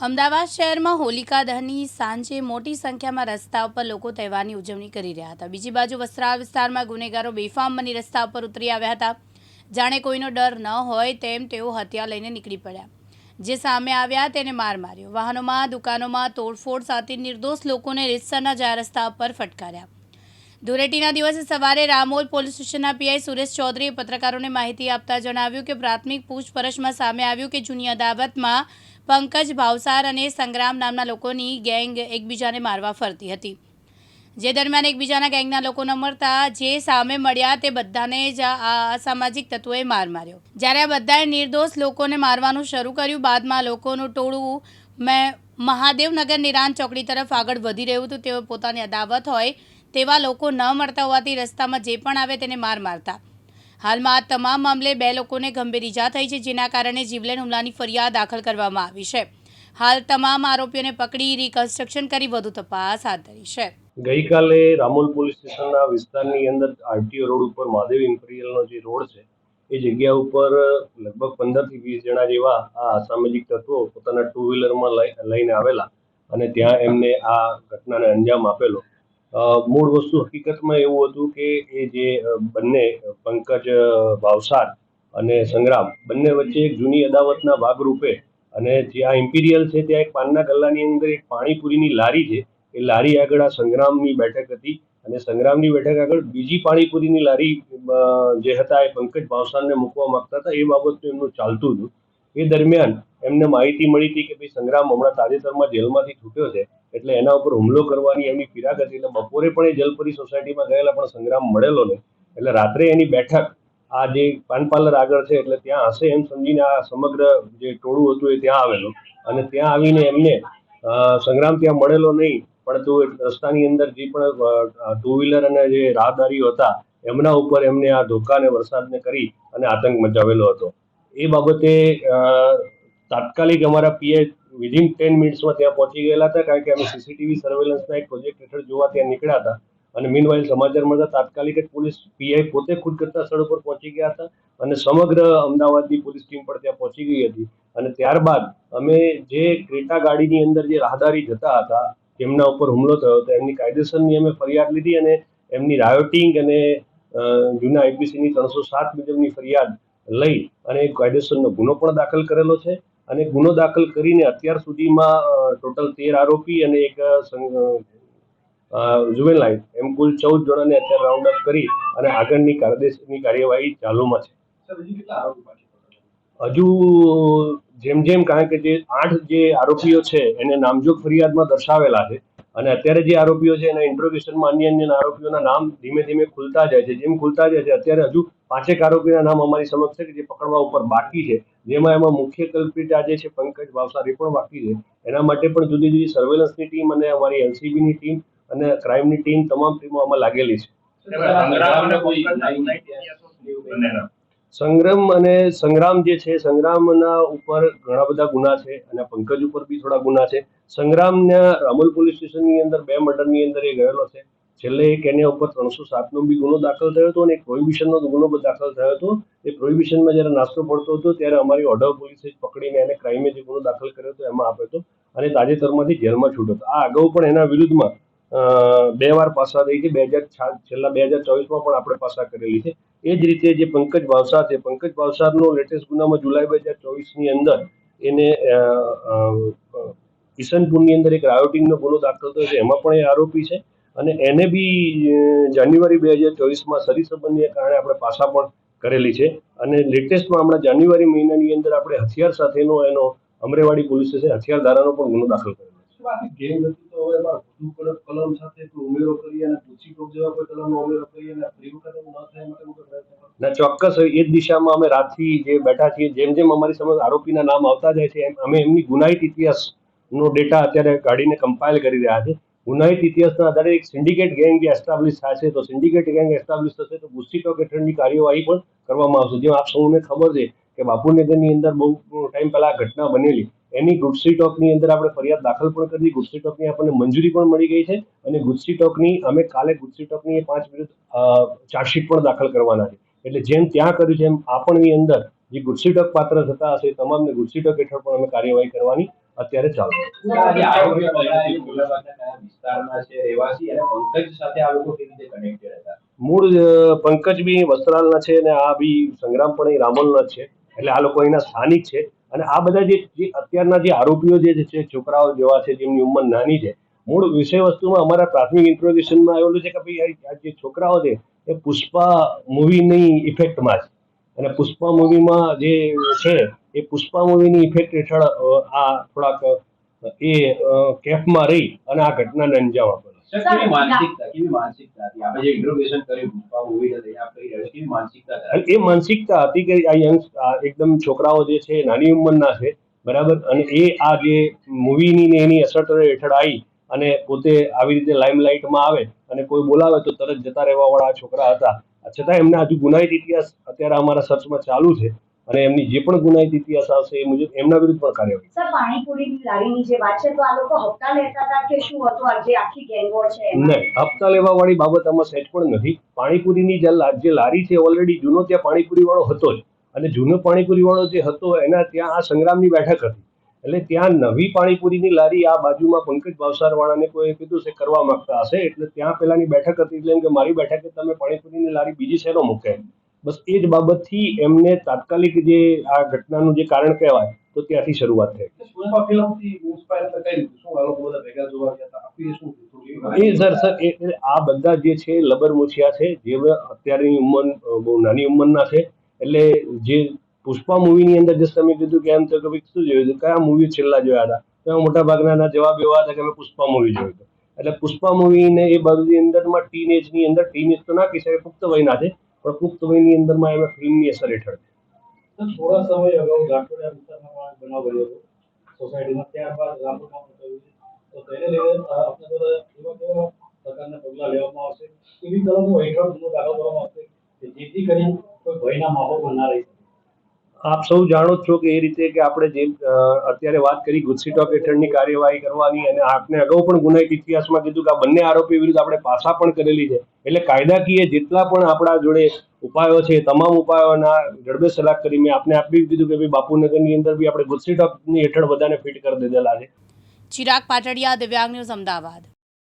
અમદાવાદ શહેરમાં હોલિકા દહનની સાંજે મોટી સંખ્યામાં રસ્તા ઉપર લોકો તહેવારની ઉજવણી કરી રહ્યા હતા. બીજી બાજુ વસ્ત્રાલ વિસ્તારમાં ગુનેગારો બેફામ બની રસ્તા ઉપર ઉતરી આવ્યા હતા. જાણે કોઈનો ડર ન હોય તેમ તેઓ હત્યા લઈને નીકળી પડ્યા. જે સામે આવ્યા તેને માર માર્યો. વાહનોમાં, દુકાનોમાં તોડફોડ સાથે નિર્દોષ લોકોને રીતસરના જાહેર રસ્તા ઉપર ફટકાર્યા. ધૂળેટીના દિવસે સવારે રામોલ પોલીસ સ્ટેશનના પીઆઈ સુરેશ ચૌધરીએ પત્રકારોને માહિતી આપતા જણાવ્યું કે પ્રાથમિક પૂછપરછમાં સામે આવ્યું કે જૂની અદાવતમાં પંકજ ભાવસાર અને સંગ્રામ નામના લોકોની ગેંગ એકબીજાને મારવા ફરતી હતી. જે દરમિયાન એકબીજાના ગેંગના લોકો ન મળતા, જે સામે મળ્યા તે બધાને જ આ અસામાજિક તત્વોએ માર માર્યો. જ્યારે આ બધાએ નિર્દોષ લોકોને મારવાનું શરૂ કર્યું, બાદમાં લોકોનું ટોળું મેં મહાદેવનગર નિરાન ચોકડી તરફ આગળ વધી રહ્યું હતું. તેઓ પોતાની અદાવત હોય તેવા લોકો ન મળતા હોવાથી રસ્તામાં જે પણ આવે તેને માર મારતા. હાલમાં આ તમામ મામલે બે લોકોને ગંભીર ઈજા થઈ છે, જેના કારણે જીવલેણ હુમલાની ફરિયાદ દાખલ કરવામાં આવી છે. હાલ તમામ આરોપીઓને પકડી રિકન્સ્ટ્રક્શન કરી વધુ તપાસ હાથ ધરી છે. ગઈકાલે રામોલ પોલીસ સ્ટેશનના વિસ્તારની અંદર આરટીઓ રોડ ઉપર મહાદેવ ઇમ્પિરિયલનો જે રોડ છે, એ જગ્યા ઉપર લગભગ પંદરથી વીસ જણા જેવા આ અસામાજિક તત્વો પોતાના ટુ વ્હીલરમાં લઈ લઈને આવેલા અને ત્યાં એમને આ ઘટનાને અંજામ આપેલો. મૂળ વસ્તુ હકીકતમાં એવું હતું કે એ જે બંને પંકજ ભાવસાર અને સંગ્રામ બંને વચ્ચે એક જૂની અદાવતના ભાગરૂપે અને જે આ ઇમ્પિરિયલ છે ત્યાં એક પાનના ગલ્લાની અંદર એક પાણીપુરીની લારી છે. એ લારી આગળ આ સંગ્રામની બેઠક હતી અને સંગ્રામની બેઠક આગળ બીજી પાણીપુરીની લારી જે હતા એ પંકજ ભાવસારને મૂકવા માંગતા હતા. એ બાબતનું એમનું ચાલતું હતું. એ દરમિયાન એમને માહિતી મળી હતી કે ભાઈ સંગ્રામ હમણાં તાજેતરમાં જેલમાંથી છૂટ્યો છે, એટલે એના ઉપર હુમલો કરવાની એમની ફિરાક હતી, એટલે બપોરે પણ એ જલપરી સોસાયટીમાં ગયેલા, પણ સંગ્રામ મળેલો નહીં. એટલે રાત્રે એની બેઠક, આ જે પાન આગળ છે, એટલે ત્યાં હશે એમ સમજીને આ સમગ્ર જે ટોળું હતું એ ત્યાં આવેલું. અને ત્યાં આવીને એમને સંગ્રામ ત્યાં મળેલો નહીં, પણ તો રસ્તાની અંદર જે પણ ટુ વ્હીલર અને જે રાહદારીઓ હતા, એમના ઉપર એમને આ ધોકા અને વરસાદને કરી અને આતંક મચાવેલો હતો. એ બાબતે તાત્કાલિક અમારા પીએ વિધિન ટેન મિનિટ્સમાં ત્યાં પહોંચી ગયેલા હતા, કારણ કે અમે સીસીટીવી સર્વેલન્સના એક પ્રોજેક્ટ હેઠળ જોવા ત્યાં નીકળ્યા હતા. અને મીનવાઇલ સમાચાર મળતા તાત્કાલિક જ પોલીસ પીઆઈ પોતે ખુદ કરતા સ્થળ ઉપર પહોંચી ગયા હતા અને સમગ્ર અમદાવાદની પોલીસ ટીમ પણ ત્યાં પહોંચી ગઈ હતી. અને ત્યારબાદ અમે જે ક્રેટા ગાડીની અંદર જે રાહદારી જતા હતા જેમના ઉપર હુમલો થયો હતો. એમની કાયદેસરની અમે ફરિયાદ લીધી અને એમની રાયોટિંગ અને જૂના આઈપીસીની ત્રણસો સાત મુજબની ફરિયાદ લઈ અને કાયદેસરનો ગુનો પણ દાખલ કરેલો છે. અને ગુનો દાખલ કરીને અત્યાર સુધીમાં ટોટલ તેર આરોપી અને એક જુવેલાઇન એમ કુલ ચૌદ જણાને અત્યારે રાઉન્ડ અપ કરી અને આગળની કાયદેસરની કાર્યવાહી ચાલુમાં છે? હજુ જેમ જેમ કારણ કે જે આઠ જે આરોપીઓ છે એને નામજોગ ફરિયાદમાં દર્શાવેલા છે. અને અત્યારે જે આરોપીઓ છે એના ઇન્ટ્રોગેશનમાં અન્ય અન્ય આરોપીઓના નામ ધીમે ધીમે ખુલતા જાય છે જેમ ખુલતા જાય છે અત્યારે હજુ પાંચેક આરોપીના નામ અમારી સમક્ષ છે કે જે પકડવા ઉપર બાકી છે જેમાં એમાં મુખ્ય કલ્પિત આજે છે પંકજ ભાવસારી એ પણ બાકી છે એના માટે પણ જુદી જુદી સર્વેલન્સની ટીમ અને અમારી એનસીબીની ટીમ અને ક્રાઇમની ટીમ તમામ ટીમો આમાં લાગેલી છે સંગ્રામ અને સંગ્રામ જે છે, સંગ્રામના ઉપર ઘણા બધા ગુના છે અને પંકજ ઉપર બી થોડા ગુના છે. સંગ્રામના રામોલ પોલીસ સ્ટેશનની અંદર બે મર્ડરની અંદર એ ગયેલો છે. છેલ્લે એક એના ઉપર ત્રણસો સાતનો બી ગુનો દાખલ થયો હતો અને એક પ્રોહિબિશનનો ગુનો પણ દાખલ થયો હતો. એ પ્રોહિબિશનમાં જ્યારે નાસ્તો પડતો હતો ત્યારે અમારી ઓર્ડર પોલીસે પકડીને એને ક્રાઇમે જે ગુનો દાખલ કર્યો હતો એમાં આપ્યો હતો અને તાજેતરમાંથી જેલમાં છૂટ્યો હતો. આ અગાઉ પણ એના વિરુદ્ધમાં બે વાર પાસા થઈ છે. બે હજાર છેલ્લા બે હજાર ચોવીસમાં પણ આપણે પાસા કરેલી છે. એ જ રીતે જે પંકજ ભાવસાર છે, પંકજ ભાવસારનો લેટેસ્ટ ગુનામાં જુલાઈ બે હજાર ચોવીસની અંદર એને કિશનપુરની અંદર એક રાયોટિંગનો ગુનો દાખલ થયો છે. એમાં પણ એ આરોપી છે અને એને બી જાન્યુઆરી બે હજાર ચોવીસમાં શરીર સંબંધીને કારણે આપણે પાસા પણ કરેલી છે. અને લેટેસ્ટમાં હમણાં જાન્યુઆરી મહિનાની અંદર આપણે હથિયાર સાથેનો એનો અમરેવાડી પોલીસ સ્ટેશન હથિયાર ધારાનો પણ ગુનો દાખલ કરેલો છે ગેમ નથી, તો હવે એમાં વધુ કલમ સાથે ઉમેરો કરી અને પૂછી ટોક જેવા કોઈ કલમનો ઉમેરો કરી અને વખત એવું ન થાય માટે હું પ્રયત્ન ના, ચોક્કસ એ જ દિશામાં અમે રાતથી જે બેઠા છીએ, જેમ જેમ અમારી સમક્ષ આરોપીના નામ આવતા જાય છે, એમ અમે એમની ગુનાહિત ઇતિહાસનો ડેટા અત્યારે કાઢીને કમ્પાઇલ કરી રહ્યા છે. ગુનાહિત ઇતિહાસના આધારે એક સિન્ડિકેટ ગેંગ એસ્ટાબ્લિશ થશે તો સિન્ડિકેટ ગેંગ એસ્ટાબ્લિશ થશે, તો ગુસ્સીટોક હેઠળની કાર્યવાહી પણ કરવામાં આવશે. જેમ આપ સૌને ખબર છે કે બાપુનગરની અંદર બહુ ટાઈમ પહેલા ઘટના બનેલી. એની ગુસ્સીટોકની અંદર આપણે ફરિયાદ દાખલ પણ કરી ગુસ્સીટોકની આપણને મંજૂરી પણ મળી ગઈ છે અને ગુસ્સીટોકની અમે કાલે ગુસ્સીટોકની એ પાંચ વિરુદ્ધ ચાર્જશીટ પણ દાખલ કરવાના છે. એટલે જેમ ત્યાં કર્યું છે એમ આપણની અંદર જે ગુસ્સીટોક પાત્ર થતા હશે તમામને ગુસ્સીટોક હેઠળ પણ અમે કાર્યવાહી કરવાની અત્યારે ચાલુ મૂળ પંકજ બી વસ્ત્રાલના છે અને આ બી સંગ્રામ પણ એ રામોલના છે. એટલે આ લોકો અહીંના સ્થાનિક છે. અને આ બધા જે અત્યારના જે આરોપીઓ જે છે, છોકરાઓ જેવા છે, જેમની ઉંમર નાની છે, મૂળ વિષય વસ્તુમાં અમારા પ્રાથમિક ઇન્ટ્રોગેશનમાં આવેલું છે કે ભાઈ આ જે છોકરાઓ છે, એ પુષ્પા મૂવીની ઇફેક્ટમાં છે. અને પુષ્પા મૂવીમાં જે છે, એ પુષ્પા મૂવીની ઇફેક્ટ હેઠળ આ થોડાક, એ કેફમાં રહી અને આ ઘટનાને અંજામ આપ એ માનસિકતા હતી કે આ યંગ એકદમ છોકરાઓ જે છે નાની ઉંમરના છે બરાબર? અને એ આ જે મૂવીની ને એની અસર હેઠળ આવી અને પોતે આવી રીતે લાઇમલાઇટમાં આવે અને કોઈ બોલાવે તો તરત જતા રહેવા વાળા છોકરા હતા. છતાં એમના હજુ ગુનાહિત ઇતિહાસ અત્યારે અમારા સર્ચમાં ચાલુ છે. અને એમની જે પણ ગુનાહિત ઇતિહાસ આવશે એ મુજબ એમના વિરુદ્ધ પણ કાર્યવાહી સર પાણીપુરીની લારીની જે વાત છે તો આ લોકો હપ્તા લેતા હતા કે શું હતું? આ જે આખી ગેંગો છે નહીં હપ્તા લેવા વાળી બાબત આમાં સેટ પણ નથી. પાણીપુરીની જે લારી છે ઓલરેડી જૂનો ત્યાં પાણીપુરી વાળો હતો જ. અને જૂનો પાણીપુરી વાળો જે હતો એના ત્યાં આ સંગ્રામની બેઠક હતી. એટલે ત્યાં નવી પાણીપુરીની લારી આ બાજુમાં પંકજ ભાવસારવાળાને કોઈ કીધું છે કરવા માંગતા હશે. એટલે ત્યાં પેલાની બેઠક હતી એટલે એમ કે મારી બેઠકે તમે પાણીપુરીની લારી બીજી શહેરો મૂકે? બસ એ જ બાબતથી એમને તાત્કાલિક જે આ ઘટનાનું જે કારણ કહેવાય તો ત્યાંથી શરૂઆત થઈ. બધા આખું એ સર સર એ આ બધા જે છે લબર મુછિયા છે જે અત્યારની ઉંમર બહુ નાની ઉંમરના છે એટલે જે પુષ્પા મૂવીની અંદર જસ્ટ તમે કીધું કે એમ તો કે શું જોયું હતું? કયા મૂવી છેલ્લા જોયા હતા? તો એમાં મોટા ભાગના જવાબ એવા હતા કે અમે પુષ્પા મૂવી જોયું હતું. એટલે પુષ્પા મૂવીને એ બાજુની અંદરમાં ટીનેજની અંદર ટીનેજ તો ના કહી શકાય પુખ્ત વયના છે. પણ પુખ્ત વયની અંદરમાં એમાં ફિલ્મની અસર હેઠળ થોડા સમય અગાઉ ગાંઠોડિયા વિસ્તારમાં બનાવ બન્યો હતો. સોસાયટીમાં ત્યારબાદ રામપુરમાં થયું છે. તો તેને લઈને આપણે બધા એવા કેવા પ્રકારના પગલાં લેવામાં આવશે? એવી તરફ હેઠળ ગુનો દાખલ કરવામાં આવશે કે જેથી કરીને કોઈ ભયના માહોલમાં ના રહી શકે. આપ સૌ જાણો છો કે એ રીતે કે આપણે જે અત્યારે વાત કરી ગુજસી ટોક હેઠળની કાર્યવાહી કરવાની અને આપને અગાઉ પણ ગુનાહિત ઇતિહાસમાં કીધું કે આ બંને આરોપી વિરુદ્ધ આપણે પાસા પણ કરેલી છે. એટલે કાયદાકીય જેટલા પણ આપણા જોડે ઉપાયો છે તમામ ઉપાયોના જડબે સલાહ કરી મેં આપને આપી દીધું કે ભાઈ બાપુનગરની અંદર બી આપણે ગુજસી ટોકની હેઠળ બધાને ફિટ કરી દીધેલા છે. ચિરાગ પાટડિયા, દિવ્યાંગ ન્યૂઝ અમદાવાદ.